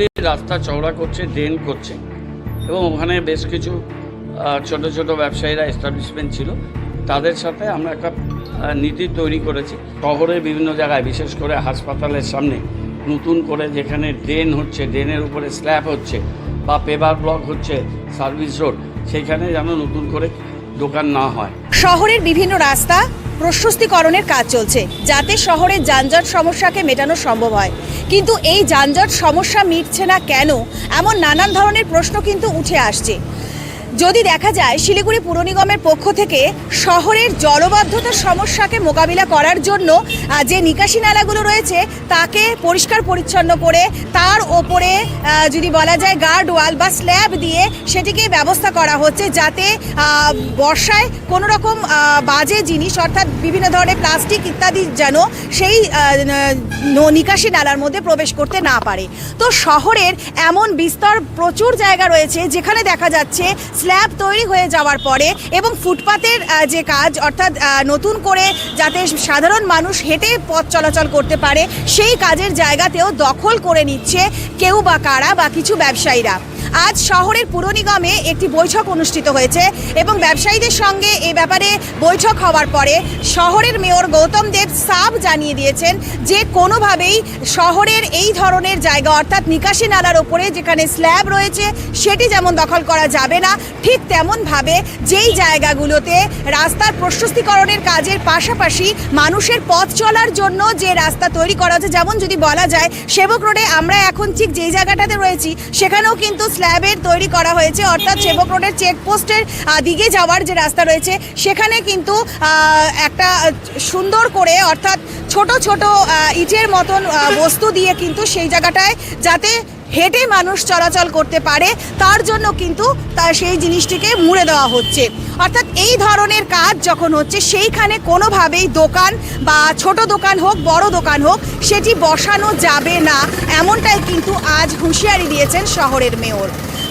PWD রাস্তা চওড়া করছে ড্রেন করছে। এবং ওখানে বেশ কিছু ছোট ছোট ব্যবসায়ীরা এস্টাবলিশমেন্ট ছিল। তাদের সাথে আমরা একটা নীতি তৈরি করেছি। শহরের বিভিন্ন জায়গায়, বিশেষ করে হাসপাতালের সামনে, নতুন করে যেখানে ড্রেন হচ্ছে ড্রেনের উপরে স্ল্যাব হচ্ছে বা পেপার ব্লক হচ্ছে সার্ভিস রোড সেখানে যেন নতুন করে দোকান না হয়। শহরের বিভিন্ন রাস্তা প্রশস্তিকরণের কাজ চলছে, যাতে শহরের যানজট সমস্যাকে মেটানো সম্ভব হয়। কিন্তু এই যানজট সমস্যা মিটছে না কেন? এমন নানান ধরনের প্রশ্ন কিন্তু উঠে আসছে। যদি দেখা যায়, শিলিগুড়ি পুর নিগমের পক্ষ থেকে শহরের জলবদ্ধতার সমস্যাকে মোকাবিলা করার জন্য যে নিকাশি নালাগুলো রয়েছে, তাকে পরিষ্কার পরিচ্ছন্ন করে, তার ওপরে যদি বলা যায় গার্ড ওয়াল বা স্ল্যাব দিয়ে সেটিকে ব্যবস্থা করা হচ্ছে যাতে বর্ষায় কোনো রকম বাজে জিনিস, অর্থাৎ বিভিন্ন ধরনের প্লাস্টিক ইত্যাদি যেন সেই নিকাশি নালার মধ্যে প্রবেশ করতে না পারে। তো শহরের এমন বিস্তর প্রচুর জায়গা রয়েছে, যেখানে দেখা যাচ্ছে স্ল্যাব তৈরি হয়ে যাওয়ার পরে এবং ফুটপাতের যে কাজ, অর্থাৎ নতুন করে যাতে সাধারণ মানুষ হেঁটে পথ চলাচল করতে পারে, সেই কাজের জায়গাতেও দখল করে নিচ্ছে কেউ বা কারা বা কিছু ব্যবসায়ীরা। আজ শহরের পুর নিগমে একটি বৈঠক অনুষ্ঠিত হয়েছে এবং ব্যবসায়ীদের সঙ্গে এ ব্যাপারে বৈঠক হওয়ার পরে শহরের মেয়র গৌতম দেব সাব জানিয়ে দিয়েছেন যে কোনোভাবেই শহরের এই ধরনের জায়গা অর্থাৎ নিকাশি নালার ওপরে যেখানে স্ল্যাব রয়েছে, সেটি যেমন দখল করা যাবে না, ঠিক তেমনভাবে যেই জায়গাগুলোতে রাস্তার প্রশস্তিকরণের কাজের পাশাপাশি মানুষের পথ চলার জন্য যে রাস্তা তৈরি করা হচ্ছে, যেমন যদি বলা যায়, সেবক রোডে আমরা এখন ঠিক যেই জায়গাটাতে রয়েছি, সেখানেও কিন্তু স্ল্যাবের তৈরি করা হয়েছে অর্থাৎ সেবক রোডের চেকপোস্টের দিকে যাওয়ার যে রাস্তা রয়েছে সেখানে কিন্তু একটা সুন্দর করে অর্থাৎ ছোট ছোট ইটের মতন বস্তু দিয়ে কিন্তু সেই জায়গাটায় যাতে হেঁটে মানুষ চলাচল করতে পারে, তার জন্য কিন্তু তার সেই জিনিসটিকে মুড়ে দেওয়া হচ্ছে। অর্থাৎ এই ধরনের কাজ যখন হচ্ছে, সেইখানে কোনোভাবেই দোকান বা ছোট দোকান হোক, বড় দোকান হোক, সেটি বসানো যাবে না। এমনটাই কিন্তু আজ হুঁশিয়ারি দিয়েছেন শহরের মেয়র।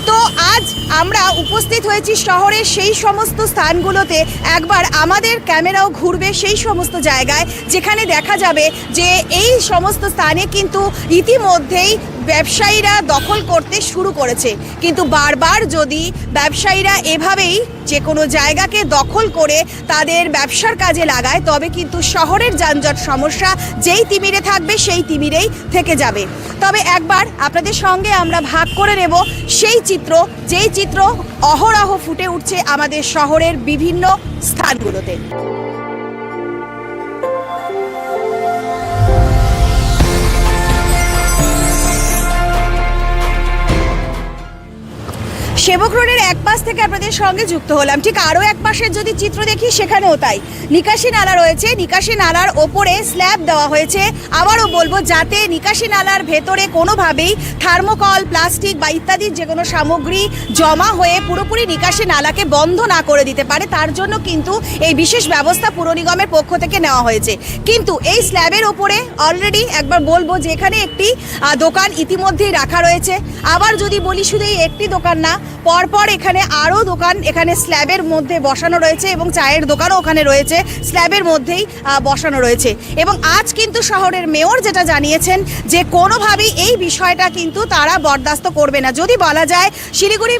তো আজ আমরা উপস্থিত হয়েছি শহরের সেই সমস্ত স্থানগুলোতে, একবার আমাদের ক্যামেরাও ঘুরবে সেই সমস্ত জায়গায়, যেখানে দেখা যাবে যে এই সমস্ত স্থানে কিন্তু ইতিমধ্যেই ব্যবসায়ীরা দখল করতে শুরু করেছে। কিন্তু বারবার যদি ব্যবসায়ীরা এভাবেই যে কোনো জায়গাকে দখল করে তাদের ব্যবসার কাজে লাগায়, তবে কিন্তু শহরের যানজট সমস্যা যেই তিমিরে থাকবে সেই তিমিরেই থেকে যাবে। তবে একবার আপনাদের সঙ্গে আমরা ভাগ করে নেব সেই চিত্র, যেই চিত্র অহরহ ফুটে উঠছে আমাদের শহরের বিভিন্ন স্থানগুলোতে। সেবক রোডের এক পাশ থেকে আপনাদের সঙ্গে যুক্ত হলাম। ঠিক আরও এক পাশের যদি চিত্র দেখি, সেখানেও তাই। নিকাশি নালা রয়েছে। নিকাশি নালার ওপরে স্ল্যাব দেওয়া হয়েছে। আবারও বলব, যাতে নিকাশি নালার ভেতরে কোনোভাবেই থার্মোকল, প্লাস্টিক বা ইত্যাদির যে কোনো সামগ্রী জমা হয়ে পুরোপুরি নিকাশি নালাকে বন্ধ না করে দিতে পারে, তার জন্য কিন্তু এই বিশেষ ব্যবস্থা পুর নিগমের পক্ষ থেকে নেওয়া হয়েছে। কিন্তু এই স্ল্যাবের ওপরে অলরেডি একবার বলব যে এখানে একটি দোকান ইতিমধ্যেই রাখা রয়েছে। আবার যদি বলি, শুধু এই একটি দোকান না পরপর এখানে আরও দোকান এখানে স্ল্যাবের মধ্যে বসানো রয়েছে এবং চায়ের দোকানও ওখানে রয়েছে, স্ল্যাবের মধ্যেই বসানো রয়েছে। এবং আজ কিন্তু শহরের মেয়র যেটা জানিয়েছেন যে কোনোভাবেই এই বিষয়টা কিন্তু তারা বরদাস্ত করবে না। যদি বলা যায়, শিলিগুড়ি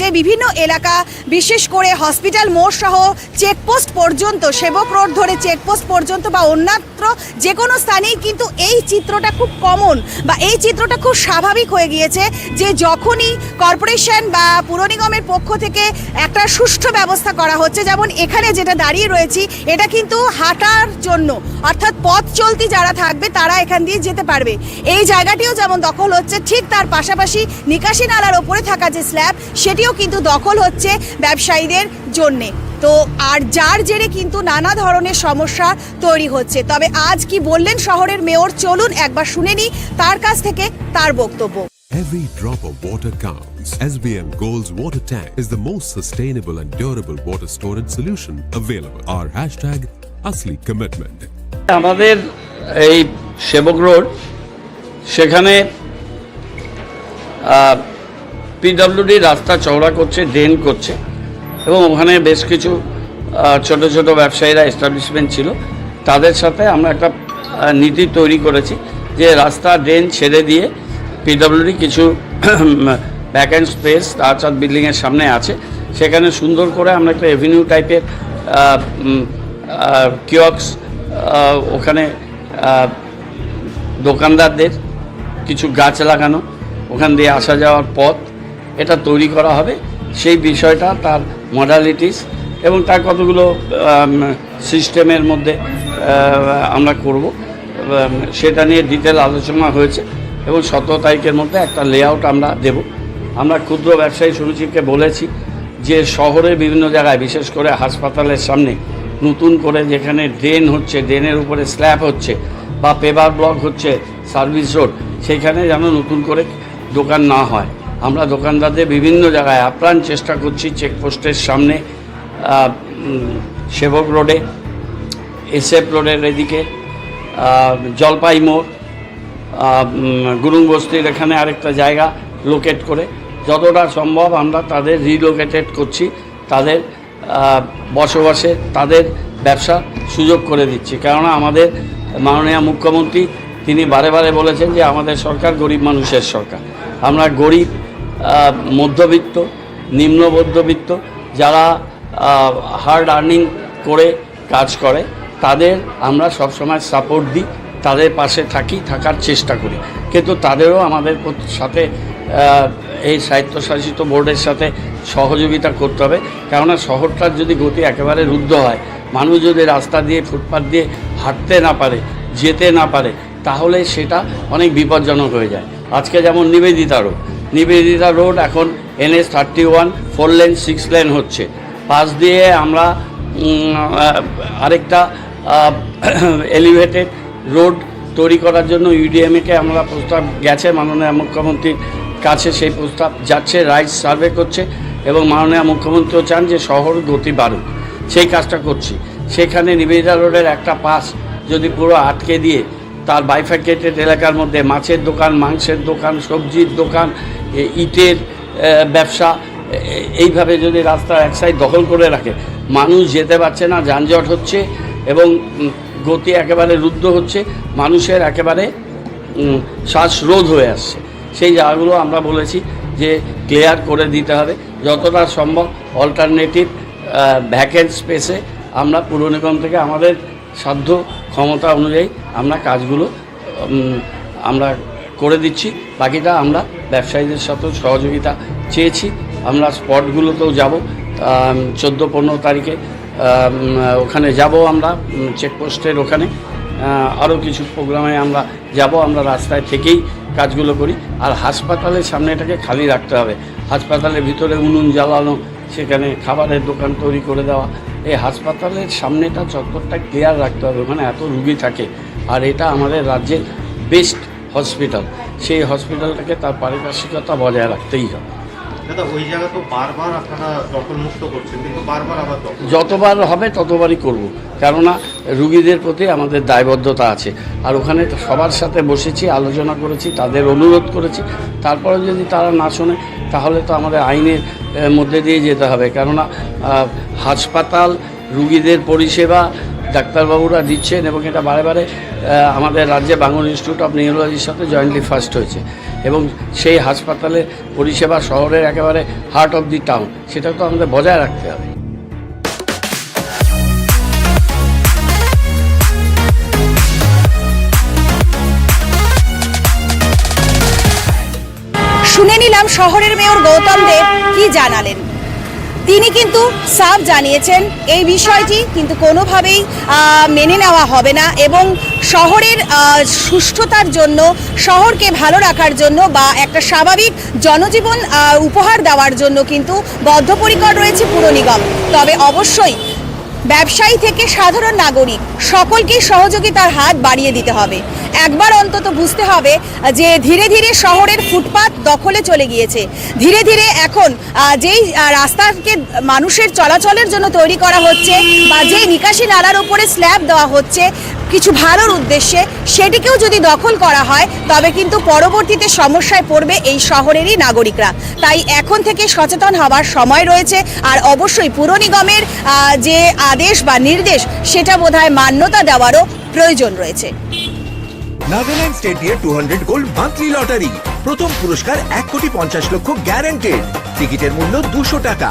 যে বিভিন্ন এলাকা, বিশেষ করে হসপিটাল মোড় সহ চেকপোস্ট পর্যন্ত, সেবক রোড ধরে চেকপোস্ট পর্যন্ত বা অন্যত্র যে কোনো স্থানেই কিন্তু এই চিত্রটা খুব কমন বা এই চিত্রটা খুব স্বাভাবিক হয়ে গিয়েছে যে যখনই কর্পোরেশন বা পুর নিগমের পক্ষ থেকে একটা সুষ্ঠু ব্যবস্থা করা হচ্ছে। যেমন এখানে যেটা দাঁড়িয়ে রয়েছি, এটা কিন্তু হাঁটার জন্য, অর্থাৎ পথ চলতি যারা থাকবে, তারা এখান দিয়ে যেতে পারবে। এই জায়গাটিও যেমন দখল হচ্ছে, ঠিক তার পাশাপাশি নিকাশি নালার ওপরে থাকা যে স্ল্যাব, সেটিও কিন্তু দখল হচ্ছে ব্যবসায়ীদের জন্যে। তো আর যার জেরে কিন্তু নানা ধরনের সমস্যা তৈরি হচ্ছে। তবে আজ কি বললেন শহরের মেয়র, চলুন একবার শুনে নিই, তার কাছ থেকে তার বক্তব্য। Every drop of water counts. SBM Gold's water tank is the most sustainable and durable water storage solution available. Our hashtag Asli Commitment. আমাদের এই সেবক রোড সেখানে পিডব্লিউডি রাস্তা চওড়া করছে ড্রেন করছে এবং ওখানে বেশ কিছু ছোট ছোট ব্যবসায়ীরা এস্টাবলিশমেন্ট ছিল তাদের সাথে আমরা একটা নীতি তৈরি করেছি যে রাস্তা ড্রেন ছেড়ে দিয়ে পিডব্লিউডি কিছু ভ্যাকেন্ট স্পেস তারচাঁদ বিল্ডিংয়ের সামনে আছে। সেখানে সুন্দর করে আমরা একটা এভিনিউ টাইপের কিয়ক্স ওখানে দোকানদারদের কিছু গাছ লাগানো, ওখান দিয়ে আসা যাওয়ার পথ এটা তৈরি করা হবে। সেই বিষয়টা তার মডালিটিস এবং তার কতগুলো সিস্টেমের মধ্যে আমরা করব। সেটা নিয়ে ডিটেল আলোচনা হয়েছে। এবং সতেরো তারিখের মধ্যে একটা লেআউট আমরা দেব। আমরা ক্ষুদ্র ব্যবসায়ী সমিতিকে বলেছি যে শহরের বিভিন্ন জায়গায়, বিশেষ করে হাসপাতালের সামনে, নতুন করে যেখানে ড্রেন হচ্ছে ড্রেনের উপরে স্ল্যাব হচ্ছে বা পেপার ব্লক হচ্ছে সার্ভিস রোড সেখানে যেন নতুন করে দোকান না হয়। আমরা দোকানদারদের বিভিন্ন জায়গায় আপ্রাণ চেষ্টা করছি চেকপোস্টের সামনে সেবক রোডে এসএফ রোডের এদিকে জলপাই মোড় গুরুং বস্তির এখানে আরেকটা জায়গা লোকেট করে। যতটা সম্ভব আমরা তাদের রিলোকেটেড করছি, তাদের বসবাসে তাদের ব্যবসা সুযোগ করে দিচ্ছি। কেননা আমাদের মাননীয় মুখ্যমন্ত্রী, তিনি বারে বারে বলেছেন যে আমাদের সরকার গরিব মানুষের সরকার। আমরা গরিব মধ্যবিত্ত, নিম্ন মধ্যবিত্ত, যারা হার্ড আর্নিং করে কাজ করে, তাদের আমরা সবসময় সাপোর্ট দিই। তাদের পাশে থাকি, থাকার চেষ্টা করি। কিন্তু তাদেরও আমাদের সাথে এই স্বায়ত্তশাসিত বোর্ডের সাথে সহযোগিতা করতে হবে। কেননা শহরটার যদি গতি একেবারে রুদ্ধ হয়, মানুষ যদি রাস্তা দিয়ে ফুটপাথ দিয়ে হাঁটতে না পারে, যেতে না পারে, তাহলে সেটা অনেক বিপজ্জনক হয়ে যায়। আজকে যেমন নিবেদিতা রোড নিবেদিতা রোড এখন NS thirty one, four lane, six lane হচ্ছে। পাশ দিয়ে আমরা আরেকটা এলিভেটেড রোড তৈরি করার জন্য ইউডিএমএকে আমরা প্রস্তাব গেছে, মাননীয় মুখ্যমন্ত্রীর কাছে সেই প্রস্তাব যাচ্ছে রাইট সার্ভে করছে এবং মাননীয় মুখ্যমন্ত্রীও চান যে শহর গতি বাড়ুক। সেই কাজটা করছি। সেখানে নিবেদিতা রোডের একটা পাশ যদি পুরো আটকে দিয়ে তার বাইফাইকেটেড এলাকার মধ্যে মাছের দোকান, মাংসের দোকান, সবজির দোকান ইটের ব্যবসা এইভাবে যদি রাস্তার এক সাইড দখল করে রাখে, মানুষ যেতে পারছে না, যানজট হচ্ছে এবং গতি একেবারে রুদ্ধ হচ্ছে, মানুষের একেবারে শ্বাসরোধ হয়ে আসছে। সেই জায়গাগুলো আমরা বলেছি যে ক্লিয়ার করে দিতে হবে। যতটা সম্ভব অল্টারনেটিভ ভ্যাকেন্ট স্পেসে আমরা পুর নিগম থেকে আমাদের সাধ্য ক্ষমতা অনুযায়ী আমরা কাজগুলো আমরা করে দিচ্ছি। বাকিটা আমরা ব্যবসায়ীদের সাথেও সহযোগিতা চেয়েছি। আমরা স্পটগুলোতেও যাব চোদ্দ পনেরো তারিখে ওখানে যাব আমরা চেকপোস্টের ওখানে। আরও কিছু প্রোগ্রামে আমরা যাব, আমরা রাস্তায় থেকেই কাজগুলো করি। আর হাসপাতালের সামনে এটাকে খালি রাখতে হবে। হাসপাতালের ভিতরে উনুন জ্বালানো, সেখানে খাবারের দোকান তৈরি করে দেওয়া। এই হাসপাতালের সামনেটা চত্বরটা ক্লিয়ার রাখতে হবে, ওখানে এত রুগী থাকে। আর এটা আমাদের রাজ্যের বেস্ট হসপিটাল সেই হসপিটালটাকে তার পারিপার্শ্বিকতা বজায় রাখতেই হবে। যতবার হবে ততবারই করব। কেননা, রুগীদের প্রতি আমাদের দায়বদ্ধতা আছে। আর ওখানে সবার সাথে বসেছি, আলোচনা করেছি, তাদের অনুরোধ করেছি। তারপরে যদি তারা না শোনে, তাহলে তো আমাদের আইনের মধ্যে দিয়ে যেতে হবে। কেননা হাসপাতাল, রুগীদের পরিষেবা ডাক্তারবাবুরা দিচ্ছেন এবং এটা বারে বারে আমাদের রাজ্যে বাঙুর ইনস্টিটিউট অফ নিউরোলজির সাথে জয়েন্টলি ফার্স্ট হয়েছে। এবং সেই হাসপাতালের পরিষেবা শহরের একেবারে হার্ট অফ দি টাউন সেটা তো আমাদের বজায় রাখতে হবে। শুনে নিলাম শহরের মেয়র গৌতম দেব কি জানালেন। তিনি কিন্তু সাফ জানিয়েছেন এই বিষয়টি, কিন্তু কোনোভাবেই মেনে নেওয়া হবে না এবং শহরের সুষ্ঠতার জন্য, শহরকে ভালো রাখার জন্য বা একটা স্বাভাবিক জনজীবন উপহার দেওয়ার জন্য কিন্তু বদ্ধপরিকর রয়েছে পুর নিগম। তবে অবশ্যই ব্যবসায়ী থেকে সাধারণ নাগরিক সকলকেই সহযোগিতার হাত বাড়িয়ে দিতে হবে। একবার অন্তত বুঝতে হবে যে ধীরে ধীরে শহরের ফুটপাত দখলে চলে গিয়েছে। ধীরে ধীরে এখন যেই রাস্তাকে মানুষের চলাচলের জন্য তৈরি করা হচ্ছে বা যেই নিকাশি নালার ওপরে স্ল্যাব দেওয়া হচ্ছে কিছু ভালোর উদ্দেশ্যে সেটিকেও যদি দখল করা হয়, তবে কিন্তু পরবর্তীতে সমস্যায় পড়বে এই শহরেরই নাগরিকরা। তাই এখন থেকে সচেতন হওয়ার সময় রয়েছে, আর অবশ্যই পুর নিগমের যে আদেশ বা নির্দেশ, সেটা বোধহয় মান্যতা দেওয়ারও প্রয়োজন রয়েছে। Nagaland state year two hundred gold monthly lottery. প্রথম পুরস্কার এক কোটি পঞ্চাশ লক্ষ গ্যারান্টেড টিকিটের মূল্য দুশো টাকা।